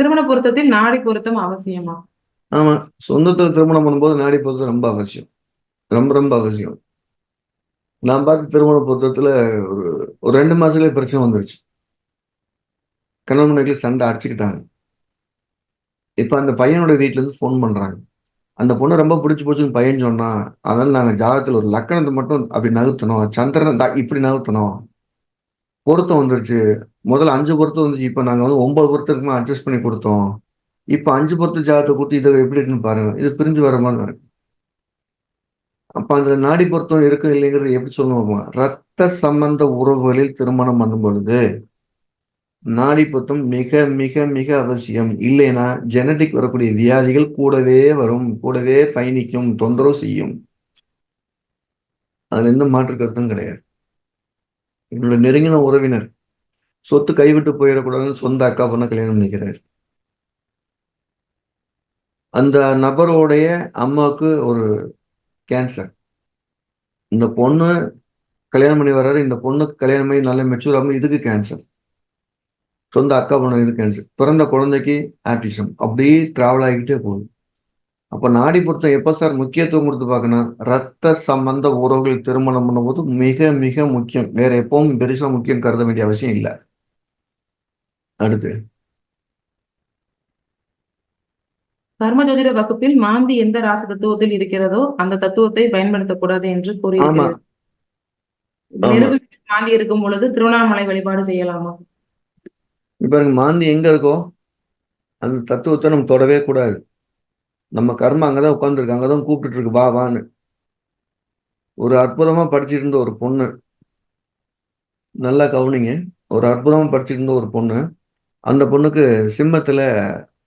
திருமண பொருத்தத்தில் நாடி பொருத்தம் அவசியமா? ஆமா சொந்தத்துல திருமணம் பண்ணும்போது நாடி பொருத்தம் ரொம்ப அவசியம். ரொம்ப ரொம்ப அவசியம். நான் பார்த்து திருமண பொருத்தத்துல ஒரு ஒரு ரெண்டு மாசத்துலயே பிரச்சனை வந்துருச்சு. கணவன் மனைவி சண்டை அடிச்சுக்கிட்டாங்க. இப்ப அந்த பையனோட வீட்டுல இருந்து ஃபோன் பண்றாங்க. அந்த பொண்ணு ரொம்ப பிடிச்சி போச்சுன்னு பையன் சொன்னா அதனால நாங்க ஜாதகத்துல ஒரு லக்கணத்தை மட்டும் அப்படி நகர்த்தணும் சந்திரன் இப்படி நகர்த்தணும். பொருத்தம் வந்துருச்சு. முதல்ல அஞ்சு பொருத்தம் வந்துச்சு. இப்போ நாங்கள் வந்து ஒன்பது பொருத்தத்துக்குமே அட்ஜஸ்ட் பண்ணி கொடுத்தோம். இப்போ அஞ்சு பொருத்த ஜாதகத்தை கொடுத்து இதை எப்படி இருக்குன்னு பாருங்க. இது பிரிஞ்சு வர மாதிரி இருக்கு. அப்போ அந்த நாடி பொருத்தம் இருக்கு இல்லைங்கிறது எப்படி சொல்லுவோம் ரத்த சம்பந்த உறவுகளில் திருமணம் பண்ணும் பொழுது நாடி பொருத்தம் மிக மிக மிக அவசியம். இல்லைன்னா ஜெனடிக் வரக்கூடிய வியாதிகள் கூடவே வரும். கூடவே பயணிக்கும். தொந்தரவு செய்யும். அதில் எந்த மாற்று கருத்தும் கிடையாது. என்னோட நெருங்கின உறவினர். சொத்து கைவிட்டு போயிடக்கூடாதுன்னு சொந்த அக்கா பொண்ண கல்யாணம் பண்ணிக்கிறார். அந்த நபருடைய அம்மாவுக்கு ஒரு கேன்சர் இந்த பொண்ணு கல்யாணம் பண்ணி வர்றாரு. இந்த பொண்ணுக்கு கல்யாணம் பண்ணி நல்ல மெச்சூர் ஆகும் இதுக்கு கேன்சர் சொந்த அக்கா பொண்ணு இது கேன்சர் பிறந்த குழந்தைக்கு ஆட்டிசம் அப்படியே டிராவல் ஆகிக்கிட்டே போகுது. அப்ப நாடி பொருத்தம் எப்ப சார் முக்கியத்துவம் கொடுத்து பார்க்கணும்? ரத்த சம்பந்த உறவுகள் திருமணம் பண்ணும்போது மிக மிக முக்கியம். வேற எப்பவும் பெருசா முக்கியம் கருத வேண்டிய அவசியம் இல்லை. அடுத்து. கர்ம ஜோதிட வகுப்பில் மாந்தி எந்த ராசி தத்துவத்தில் இருக்கிறதோ அந்த தத்துவத்தை பயன்படுத்தக்கூடாது என்று. நிரூபிக்க மாந்தி இருக்கும் பொழுது திருவண்ணாமலை வழிபாடு செய்யலாமா? இப்ப மாந்தி எங்க இருக்கோ அந்த தத்துவத்தை நம்ம தொடவே கூடாது. நம்ம கர்மம் அங்கதான் உட்காந்துருக்கு அங்கதான் கூப்பிட்டுட்டு இருக்கு வா வான்னு. ஒரு அற்புதமாக படிச்சிட்டு இருந்த ஒரு பொண்ணு. நல்லா கவனிங்க. ஒரு அற்புதமாக படிச்சிட்டு இருந்த ஒரு பொண்ணு. அந்த பொண்ணுக்கு சிம்மத்தில்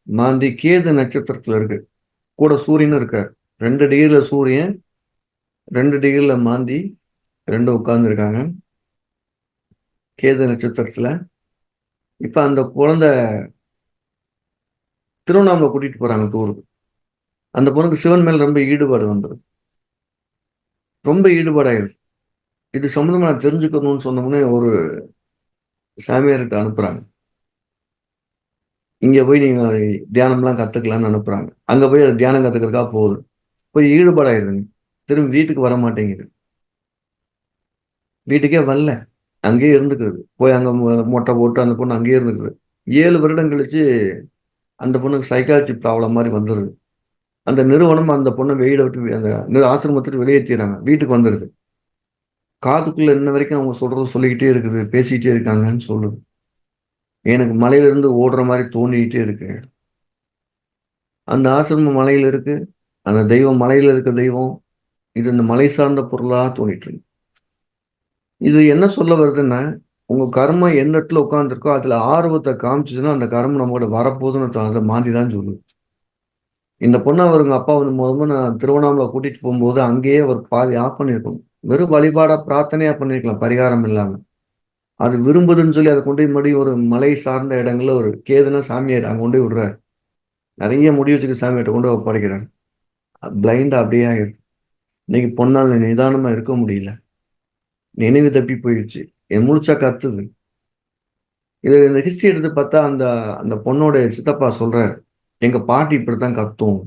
மாந்தி கேது நட்சத்திரத்தில் இருக்கு. கூட சூரியனும் இருக்கார். ரெண்டு டிகிரியில் சூரியன் ரெண்டு டிகிரியில் மாந்தி ரெண்டும் உட்காந்துருக்காங்க கேது நட்சத்திரத்தில். இப்போ அந்த குழந்தை திருவண்ணாமலை கூட்டிகிட்டு போகிறாங்க டூருக்கு அந்த பொண்ணுக்கு சிவன் மேல் ரொம்ப ஈடுபாடு வந்துடும் ரொம்ப ஈடுபாடாயிருது இது சம்மந்தமாக நான் தெரிஞ்சுக்கணும்னு சொன்னோம்னே ஒரு சாமியார்கிட்ட அனுப்புகிறாங்க இங்கே போய் நீங்கள் தியானம்லாம் கற்றுக்கலான்னு அனுப்புகிறாங்க அங்கே போய் அது தியானம் கத்துக்கிறதுக்காக போகுது. போய் ஈடுபாடாயிருதுங்க. திரும்பி வீட்டுக்கு வர மாட்டேங்குது. வீட்டுக்கே வரல. அங்கேயே இருந்துக்குது. போய் அங்கே மொ- மொட்டை போட்டு அந்த பொண்ணு அங்கேயே இருந்துக்குது. ஏழு வருடம் கழிச்சு அந்த பொண்ணுக்கு சைக்காலஜி ப்ராப்ளம் மாதிரி வந்துடுது அந்த நிறுவனம் அந்த பொண்ணை வெயில விட்டு அந்த நிறு- ஆசிரமத்துக்கு வெளியேற்றிடுறாங்க வீட்டுக்கு வந்துடுது காதுக்குள்ள இன்ன வரைக்கும் அவங்க சொல்றது சொல்லிக்கிட்டே இருக்குது பேசிக்கிட்டே இருக்காங்கன்னு சொல்லுது. எனக்கு மலையிலிருந்து ஓடுற மாதிரி தோண்டிக்கிட்டே இருக்கு. அந்த ஆசிரமம் மலையில் இருக்கு அந்த தெய்வம் மலையில் இருக்க தெய்வம் இது இந்த மலை சார்ந்த பொருளாக தோண்டிட்டு இருக்கு. இது என்ன சொல்ல வருதுன்னா உங்க கர்மம் எந்த இடத்துல உட்காந்துருக்கோ அதுல ஆர்வத்தை காமிச்சதுன்னா அந்த கர்மம் நம்மகிட்ட வரப்போகுதுன்னு அதை மாந்தி தான் சொல்லுது. இந்த பொண்ணு அவருங்க அப்பா வந்து முதல்ல நான் திருவண்ணாமலை கூட்டிட்டு போகும்போது அங்கேயே ஒரு பாதி ஆஃப் பண்ணியிருக்கணும். வெறும் வழிபாடா பிரார்த்தனையா பண்ணிருக்கலாம் பரிகாரம் இல்லாம. அது விரும்புதுன்னு சொல்லி அதை கொண்டு மறுபடியும் ஒரு மலை சார்ந்த இடங்கள்ல ஒரு கேதுனா சாமியார் அங்கே கொண்டு போய் விடுறாரு. நிறைய முடிவு வச்சுக்க சாமியார்ட்ட கொண்டு ஒப்படைக்கிறாரு. பிளைண்ட் அப்படியே ஆகிடுது இன்னைக்கு பொண்ணால் நிதானமா இருக்க முடியல. நினைவு தப்பி போயிடுச்சு. என் முழிச்சா கத்துது. இது இந்த ஹிஸ்டரி எடுத்து பார்த்தா அந்த அந்த பொண்ணோட சித்தப்பா சொல்றாரு. எங்க பாட்டி இப்படித்தான் கத்தும்.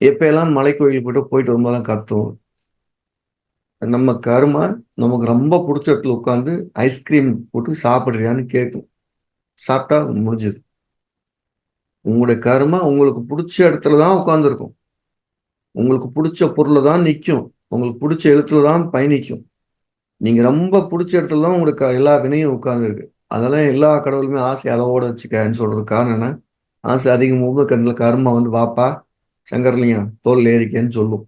எப்பெல்லாம் மலை கோயில் போயிட்டு போயிட்டு வரும்போதெல்லாம் கத்தும். நம்ம கருமா நமக்கு ரொம்ப பிடிச்ச இடத்துல உட்காந்து ஐஸ்கிரீம் போட்டு சாப்பிட்றியான்னு கேட்கும் சாப்பிட்டா முடிஞ்சது. உங்களுடைய கருமா உங்களுக்கு பிடிச்ச இடத்துல தான் உட்காந்துருக்கும் உங்களுக்கு பிடிச்ச பொருளை தான் நிற்கும் உங்களுக்கு பிடிச்ச எழுத்துல தான் பயணிக்கும். நீங்கள் ரொம்ப பிடிச்ச இடத்துல தான் உங்களுக்கு எல்லா வினையும் உட்காந்துருக்கு அதெல்லாம் எல்லா கடவுளுமே ஆசை அளவோட வச்சுக்கன்னு சொல்கிறது காரணம் என்ன? ஆசை அதிகம் கண்ணில் கர்மா வந்து வாப்பா சங்கர்லிங்கம் தோல் ஏறிக்கேன்னு சொல்லும்.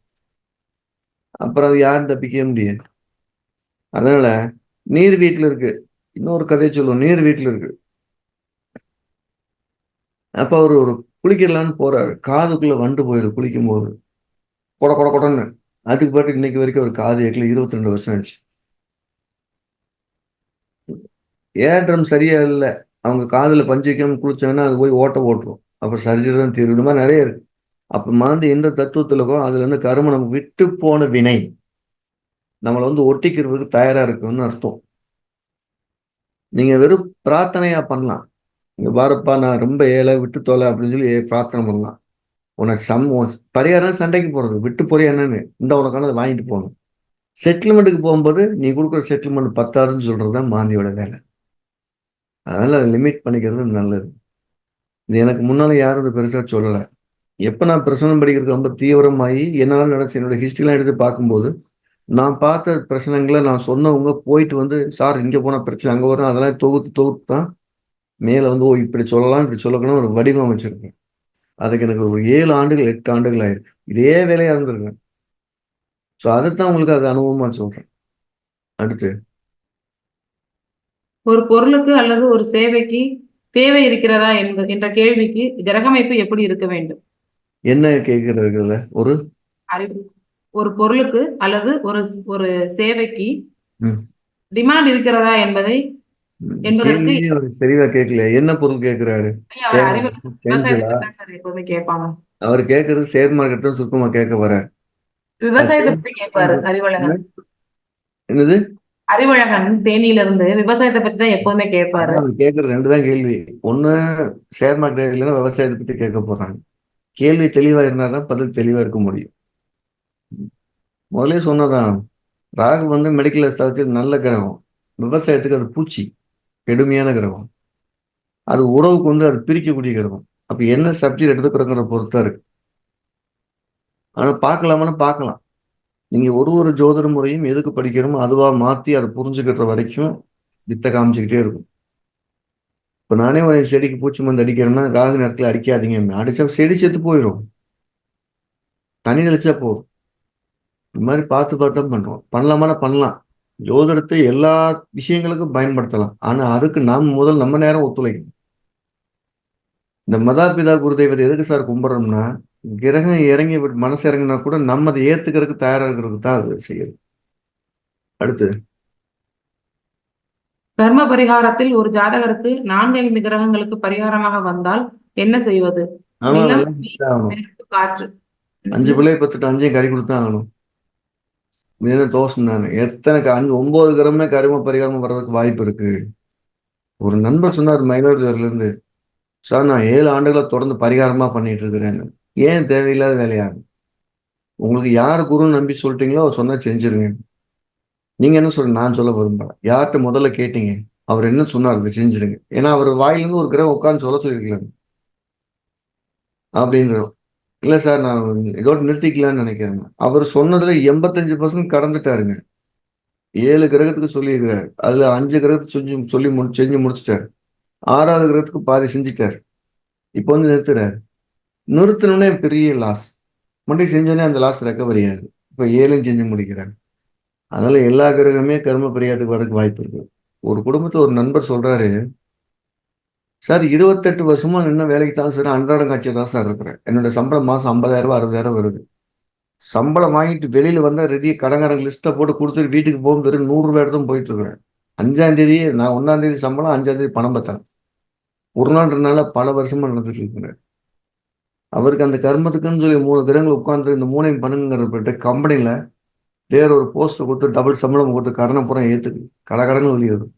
அப்புறம் அது யாரும் தப்பிக்க முடியாது. அதனால நீர் வீட்டில் இருக்கு. இன்னொரு கதையை சொல்லுவோம். நீர் வீட்டில் இருக்கு. அப்போ அவர் ஒரு குளிக்கலான்னு போறாரு. காதுக்குள்ள வண்டு போயிடுது குளிக்கும் போது கொட கொட கொடன்னு. அதுக்கு பாட்டு இன்னைக்கு வரைக்கும் ஒரு காது ஏற்கல இருபத்தி ரெண்டு வருஷம் ஆச்சு. ஏற்றம் சரியா இல்லை? அவங்க காதில் பஞ்சு வைக்காம குளிச்சாங்கன்னா அது போய் ஓட்ட ஓட்டுரும் அப்புறம் சர்ஜரி தான் தீர்வு இந்த மாதிரி நிறைய இருக்கு. அப்போ மாந்தி எந்த தத்துவத்திலக்கோ அதுலேருந்து கரும நம்ம விட்டு போன வினை. நம்மளை வந்து ஒட்டிக்கிறதுக்கு தயாராக இருக்குன்னு அர்த்தம். நீங்கள் வெறும் பிரார்த்தனையாக பண்ணலாம். இங்கே பாருப்பா நான் ரொம்ப ஏழை விட்டு தொலை அப்படின்னு சொல்லி பிரார்த்தனை பண்ணலாம். உனக்கு சம் உன் பரிகாரம் சண்டைக்கு போகிறது விட்டு போறியா என்னன்னு? இந்த உனக்கானதை வாங்கிட்டு போகணும். செட்டில்மெண்ட்டுக்கு போகும்போது நீ கொடுக்குற செட்டில்மெண்ட் பத்தாதுன்னு சொல்கிறது தான் மாந்தியோட வேலை. அதனால் அதை லிமிட் பண்ணிக்கிறது நல்லது. இது எனக்கு முன்னால் யாரும் இது பெருசாக சொல்லலை. எப்போ நான் பிரசனம் படிக்கிறதுக்கு ரொம்ப தீவிரமாகி என்னால் நினைச்ச என்னோட ஹிஸ்ட்ரிலாம் எடுத்து பார்க்கும்போது நான் பார்த்த பிரச்சனைங்களை நான் சொன்னவங்க போயிட்டு வந்து சார் இங்கே போனால் பிரச்சனை அங்கே வரும் அதெல்லாம் தொகுத்து தொகுத்து தான் மேலே வந்து ஓ இப்படி சொல்லலாம் இப்படி சொல்லக்கணும் ஒரு வடிவம் அமைச்சிருக்கேன் அதுக்கு எனக்கு ஒரு ஏழு ஆண்டுகள் எட்டு ஆண்டுகள் ஆயிருக்கு. இதே வேலையாக இருந்திருக்கேன். ஸோ அதைத்தான் உங்களுக்கு அது அனுபவமாக சொல்கிறேன் அடுத்து ஒரு பொருளுக்கு அல்லது ஒரு சேவைக்கு தேவை இருக்கிறதா என்ப என்ற கேள்விக்கு கிரகமைப்பு எப்படி இருக்க வேண்டும்? என்ன கேட்கறதுல ஒரு? அறிவு. ஒரு பொருளுக்கு அல்லது ஒரு ஒரு சேவைக்கு. டிமாண்ட் இருக்கிறதா என்பதை என்பதற்கு- தெளிவா கேட்கல என்ன பொருள் கேட்கிறாரு? அவர் கேட்கறது ஷேர் மார்க்கெட் தான் சுருக்கமா கேட்க வர. விவசாயத்தை என்னது? அறிவழகன் தேனியில இருந்து விவசாயத்தை பத்தி தான் எப்பவுமே கேட்பாரு. அவர் கேட்கறது ரெண்டு தான் கேள்வி. ஒண்ணு ஷேர் மார்க்கெட் இல்லைன்னா விவசாயத்தை பத்தி கேட்க போறாங்க. கேள்வி தெளிவா இருந்தாதான் பதில் தெளிவா இருக்க முடியும். முதலே சொன்னதான் ராகு வந்து மெடிக்கல் அஸ்ட்ராலஜி நல்ல கிரகம். விவசாயத்துக்கு அது பூச்சி கெடுமையான கிரகம். அது உறவுக்கு வந்து அது பிரிக்கக்கூடிய கிரகம். அப்ப என்ன சப்ஜெக்ட் எடுத்துக்கிறோங்கிற பொறுத்தா இருக்கு. ஆனா பார்க்கலாமான்னு பார்க்கலாம். நீங்க ஒரு ஒரு ஜோதிட முறையும் எதுக்கு படிக்கிறோமோ அதுவா மாத்தி அதை புரிஞ்சுக்கிற வரைக்கும் வித்தை காமிச்சுக்கிட்டே இருக்கும். இப்ப நானே ஒரு செடிக்கு பூச்சி மருந்து அடிக்கிறேன்னா ராகு நேரத்துல அடிக்காதீங்க அடிச்சா செடி செத்து போயிடும் தண்ணி தெளிச்சா போதும். இந்த மாதிரி பார்த்து பார்த்து தான் பண்றோம். பண்ணலாமான பண்ணலாம். ஜோதிடத்தை எல்லா விஷயங்களுக்கும் பயன்படுத்தலாம். ஆனா அதுக்கு நாம் முதல் நம்ம நேரம் ஒத்துழைக்கணும். இந்த மதாபிதா குருதெய்வத்தை எதுக்கு சார் கும்பிட்றோம்னா கிரகம் இறங்கி மனசு இறங்கினா கூட நம்ம அதை ஏத்துக்கிறதுக்கு தயாரா இருக்கிறதுக்கு தான் அது செய்யுது. அடுத்து. கர்ம பரிகாரத்தில் ஒரு ஜாதகருக்கு நான்கு ஐந்து கிரகங்களுக்கு பரிகாரமாக வந்தால் என்ன செய்வது? காற்று. அஞ்சு பிள்ளைய பத்துட்டு அஞ்சையும் கறி கொடுத்தான் ஆகணும். என்ன தோசம் நான். எத்தனை அஞ்சு ஒன்பது கிரமே கரும பரிகாரம் வர்றதுக்கு வாய்ப்பு இருக்கு. ஒரு நண்பர் சொன்னார் மயிலாடுதுறையில இருந்து சார் நான் ஏழு ஆண்டுகளா தொடர்ந்து பரிகாரமா பண்ணிட்டு இருக்கிறேன்னு. ஏன் தேவையில்லாத வேலையாக உங்களுக்கு யார் குருன்னு நம்பி சொல்லிட்டீங்களோ அவர் சொன்னா செஞ்சிருங்க. நீங்க என்ன சொல்ற நான் சொல்ல விரும்பல. யார்கிட்ட முதல்ல கேட்டீங்க? அவர் என்ன சொன்னார் அதை செஞ்சிருங்க. ஏன்னா அவர் வாயிலிருந்து ஒரு கிரகம் உட்காந்து சொல்ல சொல்லியிருக்கலாம் அப்படின்றோம் இல்லை சார் நான் இதோட நிறுத்திக்கலாம்னு நினைக்கிறேங்க அவர் சொன்னதுல எண்பத்தஞ்சு பர்சன்ட் கடந்துட்டாருங்க. ஏழு கிரகத்துக்கு சொல்லியிருக்கிறார். அதுல அஞ்சு கிரகத்துக்கு செஞ்சு சொல்லி முடி செஞ்சு முடிச்சிட்டார். ஆறாவது கிரகத்துக்கு பாதி செஞ்சுட்டார். இப்போ வந்து நிறுத்துறாரு. நிறுத்தினோடனே பெரிய லாஸ் மட்டும் செஞ்சோடனே அந்த லாஸ் ரெக்கவரி ஆகுது. இப்போ ஏழையும் செஞ்சு முடிக்கிறாங்க அதனால எல்லா கிரகமே கர்ம பிரியாதுக்கு வரதுக்கு வாய்ப்பு இருக்கு. ஒரு குடும்பத்தை ஒரு நண்பர் சொல்றாரு சார் இருபத்தெட்டு வருஷமா நின்ன வேலைக்கு தான் சார் அன்றாடம் காட்சியை தான் சார் இருக்கிறேன். என்னோட சம்பளம் மாதம் ஐம்பதாயிரம் ரூபாய் அறுபதாயிரம் வருது. சம்பளம் வாங்கிட்டு வெளியில் வந்தால் ரெடியாக கடங்காரங்க லிஸ்ட்டை போட்டு கொடுத்துட்டு வீட்டுக்கு போகும் வெறும் நூறுரூவா ரூபாய் போயிட்டு இருக்கிறேன். அஞ்சாம் தேதி நான் ஒன்றாந்தேதி சம்பளம் அஞ்சாம் தேதி பணம் பத்தேன் ஒரு நாள் ரெண்டு நாளாக பல வருஷமா நடந்துட்டு இருக்கிறேன். அவருக்கு அந்த கர்மத்துக்குன்னு சொல்லி மூணு கிரகங்கள் உட்காந்து இந்த மூணையும் பண்ணுங்கிறப்பட்ட கம்பெனியில் வேற ஒரு போஸ்ட்டை கொடுத்து டபுள் சம்பளம் கொடுத்து கடனை பூரா கடை கடன் வெளியேறும்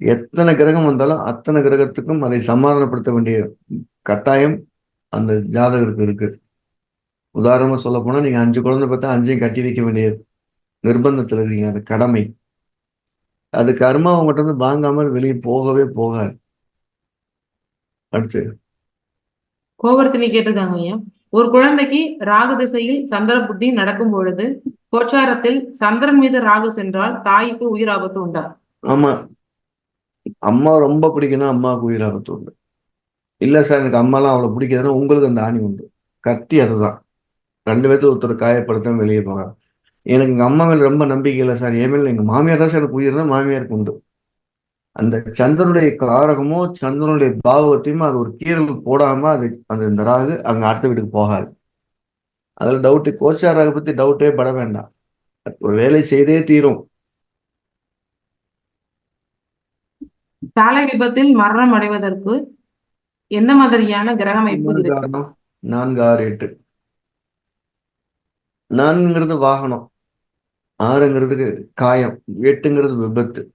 எத்தனை கிரகம் வந்தாலும் அத்தனை கிரகத்துக்கும் அதை சமாதானப்படுத்த வேண்டிய கட்டாயம் அந்த ஜாதகருக்கு இருக்கு. உதாரணமாக சொல்ல போனால் நீங்கள் அஞ்சு குழந்தை பார்த்தா அஞ்சையும் கட்டி வைக்க வேண்டிய நிர்பந்தத்தில் இருக்கீங்க. அது கடமை. அது கர்மா மட்டும் வந்து வாங்காமல் வெளியே போகவே போகாது. அடுத்து கோவர்த்தினி கேட்டிருக்காங்க ஐயா. ஒரு குழந்தைக்கு ராகு திசையில் சந்திர புத்தி நடக்கும் பொழுது கோச்சாரத்தில் சந்திரன் மீது ராகு சென்றால் தாய்க்கு உயிர் ஆபத்து உண்டா? ஆமா. அம்மா ரொம்ப பிடிக்கும்னா அம்மாவுக்கு உயிர் ஆபத்து உண்டு. இல்ல சார் எனக்கு அம்மாலாம் அவ்வளவு பிடிக்காதுன்னா உங்களுக்கு அந்த ஆணி உண்டு. கத்தி அதுதான். ரெண்டு பேர்த்து ஒருத்தர் காயப்படுத்த வெளியே போறாங்க எனக்கு எங்க அம்மா மேல ரொம்ப நம்பிக்கை இல்லை சார். என் மேல எங்க மாமியார் தான் சார் எனக்கு உயிர் தான் மாமியாருக்கு உண்டு. அந்த சந்திரனுடைய காரகமோ சந்திரனுடைய பாவகத்தையும் அது ஒரு கீரல் போடாம அது அந்த இந்த ராகு அங்க அடுத்த வீட்டுக்கு போகாது. அதுல டவுட்டு கோச்சார் ராகு பத்தி டவுட்டே பட வேண்டாம். ஒரு வேலை செய்தே தீரும். சாலை விபத்தில் மரணம் அடைவதற்கு எந்த மாதிரியான கிரக அமைப்பு நான்கு ஆறு எட்டு. நான்குங்கிறது வாகனம். ஆறுங்கிறதுக்கு காயம். எட்டுங்கிறது விபத்து.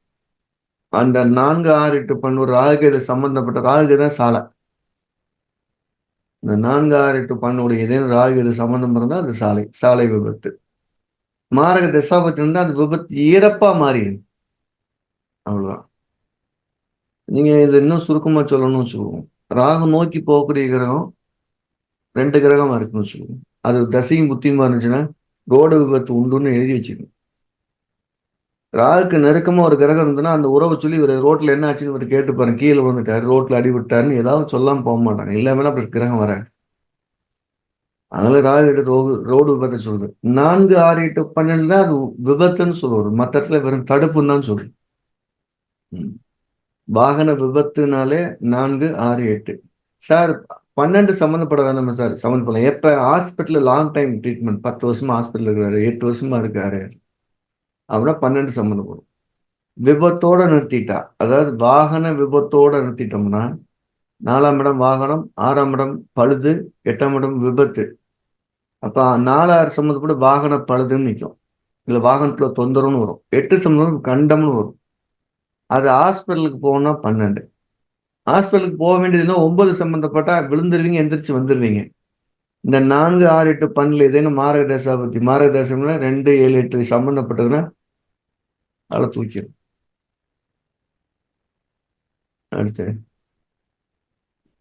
அந்த நான்கு ஆறு எட்டு பன்னூறு ராகுகேது சம்பந்தப்பட்ட ராகு தான் சாலை. இந்த நான்கு ஆறு எட்டு பண்ணுடைய ஏதேனும் ராகுகேது சம்பந்தம் இருந்தால் அது சாலை சாலை விபத்து. மாரக தசாபத்தி இருந்தால் அந்த விபத்து ஈரப்பா மாறிடு அவ்வளவுதான். நீங்க இது இன்னும் சுருக்கமா சொல்லணும்னு வச்சுக்கோங்க. ராகு நோக்கி போகக்கூடிய கிரகம் ரெண்டு கிரகமா இருக்குன்னு வச்சுக்கோங்க. அது தசையும் புத்தியுமா இருந்துச்சுன்னா ரோடு விபத்து உண்டுன்னு எழுதி வச்சுக்கணும் ராகுக்கு நெருக்கமாக ஒரு கிரகம் இருந்ததுன்னா அந்த உறவை சொல்லி ஒரு ரோட்டில் என்ன ஆச்சுன்னு இவர் கேட்டு பாருங்க. கீழே விழுந்துட்டாரு. ரோட்டில் அடிபட்டாருன்னு ஏதாவது சொல்லாம போக மாட்டாங்க. இல்லாமல் அப்படி கிரகம் வர அதனால ராகு எட்டு ரோடு ரோடு விபத்தை சொல்லுது நான்கு ஆறு எட்டு பன்னெண்டு தான் அது விபத்துன்னு சொல்லுவார். மற்ற இடத்துல வெறும் தடுப்புன்னு தான் சொல்லுது ம். வாகன விபத்துனாலே நான்கு ஆறு எட்டு. சார் பன்னெண்டு சம்மந்தப்பட வேணாமா சார். சம்மந்தப்படலாம் எப்போ? ஹாஸ்பிட்டலில் லாங் டைம் ட்ரீட்மெண்ட் பத்து வருஷமா ஹாஸ்பிட்டல் இருக்காரு எட்டு வருஷமா இருக்காரு. அப்படின்னா பன்னெண்டு சம்மந்தப்படும் விபத்தோட நிறுத்திட்டா அதாவது வாகன விபத்தோட நிறுத்திட்டோம்னா நாலாம் இடம் வாகனம் ஆறாம் இடம் பழுது எட்டாம் இடம் விபத்து. அப்போ நாலாறு சம்மந்தப்பட்டு வாகன பழுதுன்னு நிற்கும் இல்லை வாகனத்துல தொந்தரவுன்னு வரும். எட்டு சம்மந்தம் கண்டம்னு வரும். அது ஹாஸ்பிட்டலுக்கு போகணும்னா பன்னெண்டு. ஹாஸ்பிட்டலுக்கு போக வேண்டியதுன்னா ஒன்பது சம்மந்தப்பட்டால் விழுந்துருவீங்க எந்திரிச்சு வந்துடுவீங்க இந்த நான்கு ஆறு எட்டு பன்னெண்டு ஏதேனும் மாரக தசாபத்தி மாரக தசம்னா ரெண்டு ஏழு எட்டு சம்பந்தப்பட்டதுன்னா அதில் தூக்கிடும் அடுத்து.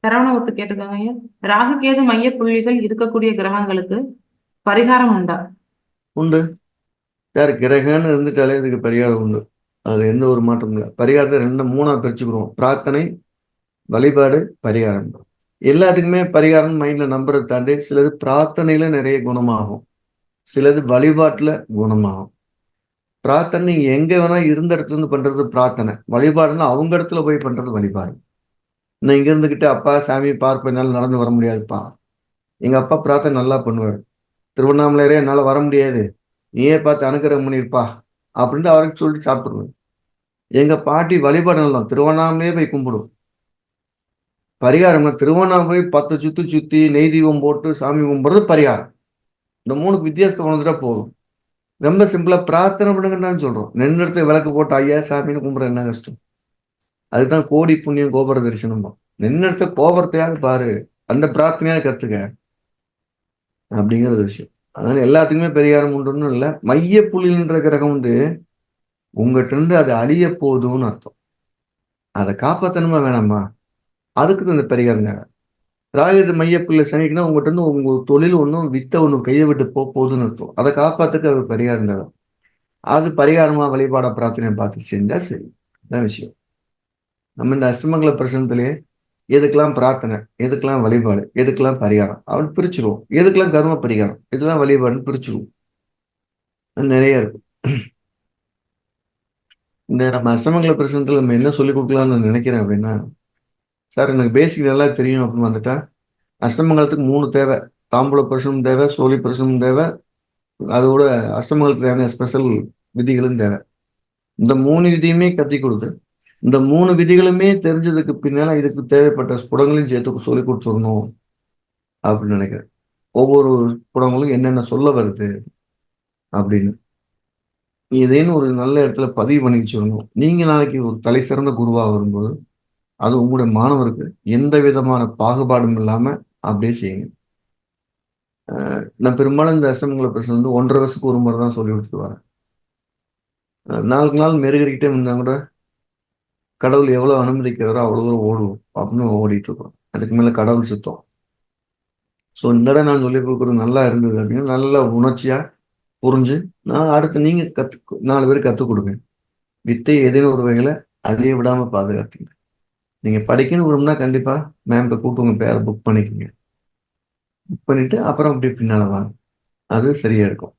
சரவணவத்து கேட்டிருக்காங்க ராகு கேது மைய புள்ளிகள் இருக்கக்கூடிய கிரகங்களுக்கு பரிகாரம் உண்டா? உண்டு. சார் கிரகன்னு இருந்துட்டாலே இதுக்கு பரிகாரம் உண்டு. அதுல எந்த ஒரு மாற்றமும் இல்லை. பரிகாரத்தை ரெண்டு மூணா பிரிச்சுக்கிறோம் பிரார்த்தனை வழிபாடு பரிகாரம். எல்லாத்துக்குமே பரிகாரம் மைண்ட்ல நம்புறதை தாண்டி சிலது பிரார்த்தனையில நிறைய குணமாகும். சிலது வழிபாட்டுல குணமாகும். பிரார்த்தனை நீங்க எங்க வேணா இருந்த இடத்துல இருந்து பண்றது பிரார்த்தனை. வழிபாடுன்னா அவங்க இடத்துல போய் பண்றது வழிபாடு. நான் இங்க இருந்துகிட்டு அப்பா சாமி பார்ப்ப என்னால் நடந்து வர முடியாதுப்பா. எங்க அப்பா பிரார்த்தனை நல்லா பண்ணுவார். திருவண்ணாமலையரே என்னால் வர முடியாது. நீயே பார்த்து அனுக்கிறம் பண்ணியிருப்பா அப்படின்ட்டு அவருக்கு சொல்லிட்டு சாப்பிட்ருவேன் எங்க பாட்டி வழிபாடு நல்லா திருவண்ணாமலையே போய் கும்பிடுவோம் பரிகாரம் திருவண்ணாமலை பத்து சுத்தி சுத்தி நெய் தீபம் போட்டு சாமி கும்பிட்றது பரிகாரம். இந்த மூணுக்கு வித்தியாசத்தை உணர்ந்துட்டா போதும். ரொம்ப சிம்பிளா பிரார்த்தனை பண்ணுங்கன்னு சொல்றோம். நின்று இடத்துல விளக்கு போட்டு ஐயா சாமின்னு கும்பிட என்ன கஷ்டம்? அதுதான் கோடி புண்ணியம் கோபுர தரிசனம் நின்று இடத்த கோபுரத்தையாவது பாரு. அந்த பிரார்த்தனையாவது கத்துக்க. அப்படிங்கிற விஷயம். அதனால எல்லாத்துக்குமே பரிகாரம் உண்டுன்னு இல்லை. மைய புள்ளின்ற கிரகம் வந்து உங்ககிட்ட இருந்து அது அழிய போகுதுன்னு அர்த்தம். அதை காப்பாத்தணுமா வேணாமா? அதுக்கு தான் இந்த பரிகாரம் தேவை மையக்குள்ள மையப்புள்ள சனிக்குன்னா உங்கள்கிட்ட இருந்து உங்க தொழில் ஒன்றும் வித்தை ஒன்றும் கையை விட்டு போ போகுதுன்னு இருக்கும் அதை காப்பாத்துக்கு அது பரிகாரம் தேவை அது. பரிகாரமா வழிபாட பிரார்த்தனை பார்த்து செஞ்சா சரி. அதான் விஷயம்? நம்ம இந்த அஷ்டமங்கல பிரசனத்திலேயே எதுக்கெல்லாம் பிரார்த்தனை எதுக்கெல்லாம் வழிபாடு எதுக்கெல்லாம் பரிகாரம்? அவன் பிரிச்சிருவோம். எதுக்கெல்லாம் கர்ம பரிகாரம்? இதெல்லாம் வழிபாடுன்னு பிரிச்சிருவோம். நிறைய இருக்கும் இந்த நம்ம அஷ்டமங்கல பிரசனத்தில் நம்ம என்ன சொல்லிக் கொடுக்கலாம்னு நினைக்கிறேன் அப்படின்னா சார் எனக்கு பேசிக் நல்லா தெரியும் அப்படின்னு வந்துட்டா அஷ்டமங்கலத்துக்கு மூணு தேவை. தாம்பூல பிரசனம் தேவை சோழி பிரசனம் தேவை. அதோட அஷ்டமங்கலத்துக்கு தேவையான ஸ்பெஷல் விதிகளும் தேவை. இந்த மூணு விதியுமே கத்தி கொடுத்து இந்த மூணு விதிகளுமே தெரிஞ்சதுக்கு பின்னால் இதுக்கு தேவைப்பட்ட புடங்களையும் சேர்த்து சொல்லி கொடுத்துடணும் அப்படின்னு நினைக்கிறேன். ஒவ்வொரு புடங்களும் என்னென்ன சொல்ல வருது அப்படின்னு. இதேன்னு ஒரு நல்ல இடத்துல பதிவு பண்ணி வச்சிடணும் நீங்கள் நாளைக்கு ஒரு தலை சிறந்த குருவாக வரும்போது அது உங்களுடைய மாணவருக்கு எந்த விதமான பாகுபாடும் இல்லாமல் அப்படியே செய்யுங்க. நான் பெரும்பாலும் இந்த அஷ்டமங்கல பிரச்சனை வந்து ஒன்றரை வருஷத்துக்கு ஒரு முறை தான் சொல்லி கொடுத்துட்டு வரேன். நாளுக்கு நாள் மெருகறிக்கிட்டே இருந்தால் கூட கடவுள் எவ்வளோ அனுமதிக்கிறாரோ அவ்வளோ தூரம் ஓடுவோம். அப்படின்னு ஓடிட்டு இருக்கோம். அதுக்கு மேலே கடவுள் சுத்தம். ஸோ இந்த இடம் நான் சொல்லி கொடுக்குறது நல்லா இருந்தது அப்படின்னா நல்ல உணர்ச்சியாக புரிஞ்சு நான் அடுத்து நீங்கள் கற்று நாலு பேர் கற்றுக் கொடுங்க. வித்தை ஏதேனும் ஒரு வகையில் அழிய விடாமல் பாதுகாத்துங்க. நீங்கள் படிக்கணும் விரும்புனா கண்டிப்பாக மேம்கிட்ட கூப்பிட்டு உங்கள் பேரை புக் பண்ணிக்கோங்க. புக் பண்ணிவிட்டு அப்புறம் அப்படி பின்னால் வாங்க. அது சரியாக இருக்கும்.